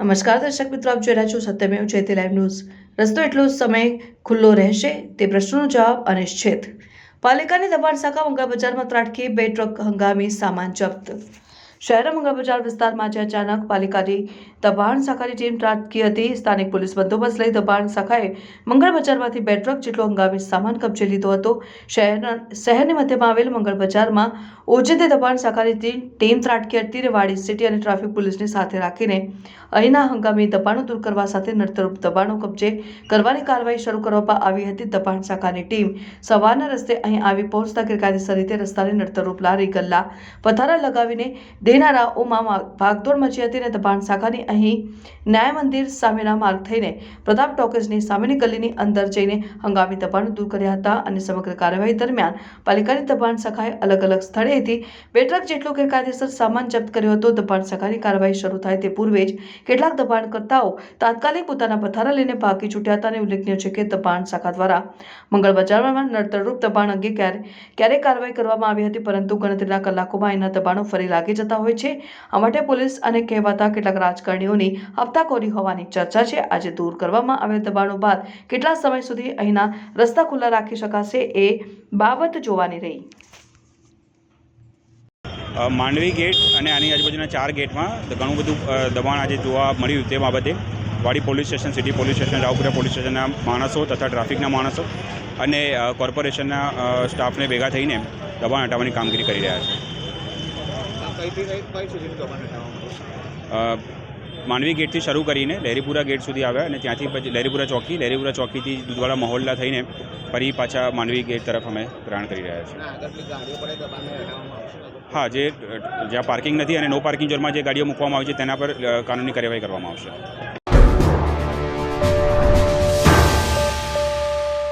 નમસ્કાર દર્શક મિત્રો, આપ જોઈ રહ્યા છો સત્યમેવ જયતે લાઈવ ન્યૂઝ રસ્તો એટલો સમય ખુલ્લો રહેશે તે પ્રશ્નનો જવાબ અનિશ્ચિત. પાલિકાની દબાણ શાખા મંગળ બજારમાં ત્રાટકી, બે ટ્રક હંગામી સામાન જપ્ત. શહેરના મંગળ બજાર વિસ્તારમાં આજે અચાનક પાલિકાની દબાણ શાખાની ટીમ ત્રાટકી હતી. સ્થાનિક પોલીસ બંદોબસ્ત લઈ દબાણ શાખાએ મંગળ બજારમાંથી બે ટ્રક જેટલો હંગામી સામાન કબજે લીધો હતો. શહેરના શહેરની મધ્યમાં આવેલ મંગળ બજારમાં ઓજેતે દબાણ શાખાની ટીમ ત્રાટકી હતી વાડી સિટી અને ટ્રાફિક પોલીસને સાથે રાખીને અહીંના હંગામી દબાણો દૂર કરવા સાથે નડતરૂપ દબાણો કબજે કરવાની કાર્યવાહી શરૂ કરવામાં આવી હતી. દબાણ શાખાની ટીમ સવારના રસ્તે અહીં આવી પહોંચતા ગેરકાયદેસર રીતે રસ્તાને નડતરૂપ લારી, ગલ્લા, પથારા લગાવીને દેનારાઓમાં ભાગદોડ મચી હતી અને દબાણ શાખાની અહીં ન્યાય મંદિર સામેના માર્ગ થઈને પ્રતાપ ટોકીઝની સામેની ગલીની અંદર જઈને હંગામી દબાણ દૂર કર્યા હતા અને સમગ્ર કાર્યવાહી દરમિયાન પાલિકાની દબાણ શાખાએ અલગ અલગ સ્થળેથી બે ટ્રક જેટલો ગેરકાયદેસર સામાન જપ્ત કર્યો હતો. દબાણ શાખાની કાર્યવાહી શરૂ થાય તે પૂર્વે જ કેટલાક દબાણકર્તાઓ તાત્કાલિક પોતાના પથારા લઈને ભાગી છૂટ્યા હતા અને ઉલ્લેખનીય છે કે દબાણ શાખા દ્વારા મંગળ બજારમાં નડતરરૂપ દબાણ અંગે ક્યારે ક્યારે કાર્યવાહી કરવામાં આવી હતી પરંતુ ગણતરીના કલાકોમાં એના દબાણો ફરી લાગી જતા હોય છે. આ માટે પોલીસ અને કહેવાતા કેટલાક રાજકારણીઓની હપ્તાખોરી હોવાની ચર્ચા છે. આજે દૂર કરવામાં આવેલ દબાણો બાદ કેટલા સમય સુધી અહીંના રસ્તા ખુલ્લા રાખી શકાશે એ બાબત જોવાની રહી. માંડવી ગેટ અને આની આજુબાજુના ચાર ગેટમાં ઘણું બધું દબાણ આજે જોવા મળ્યું તે બાબતે. Wadi police station, city police station, Raopura police સ્ટેશનના માણસો તથા ટ્રાફિકના માણસો અને કોર્પોરેશનના સ્ટાફને ભેગા થઈને દબાણ હટાવવાની કામગીરી કરી રહ્યા છે. માંડવી ગેટથી શરૂ કરીને લહેરીપુરા ગેટ સુધી આવ્યા અને ત્યાંથી પછી લહેરીપુરા ચોકી લહેરીપુરા ચોકીથી દૂધવાડા મહોલ્લા થઈને ફરી પાછા માનવી ગેટ તરફ અમે પ્રયાણ કરી રહ્યા છીએ. હા જે જ્યાં પાર્કિંગ નથી અને નો પાર્કિંગ ઝોનમાં જે ગાડીઓ મૂકવામાં આવી છે તેના પર કાનૂની કાર્યવાહી કરવામાં આવશે.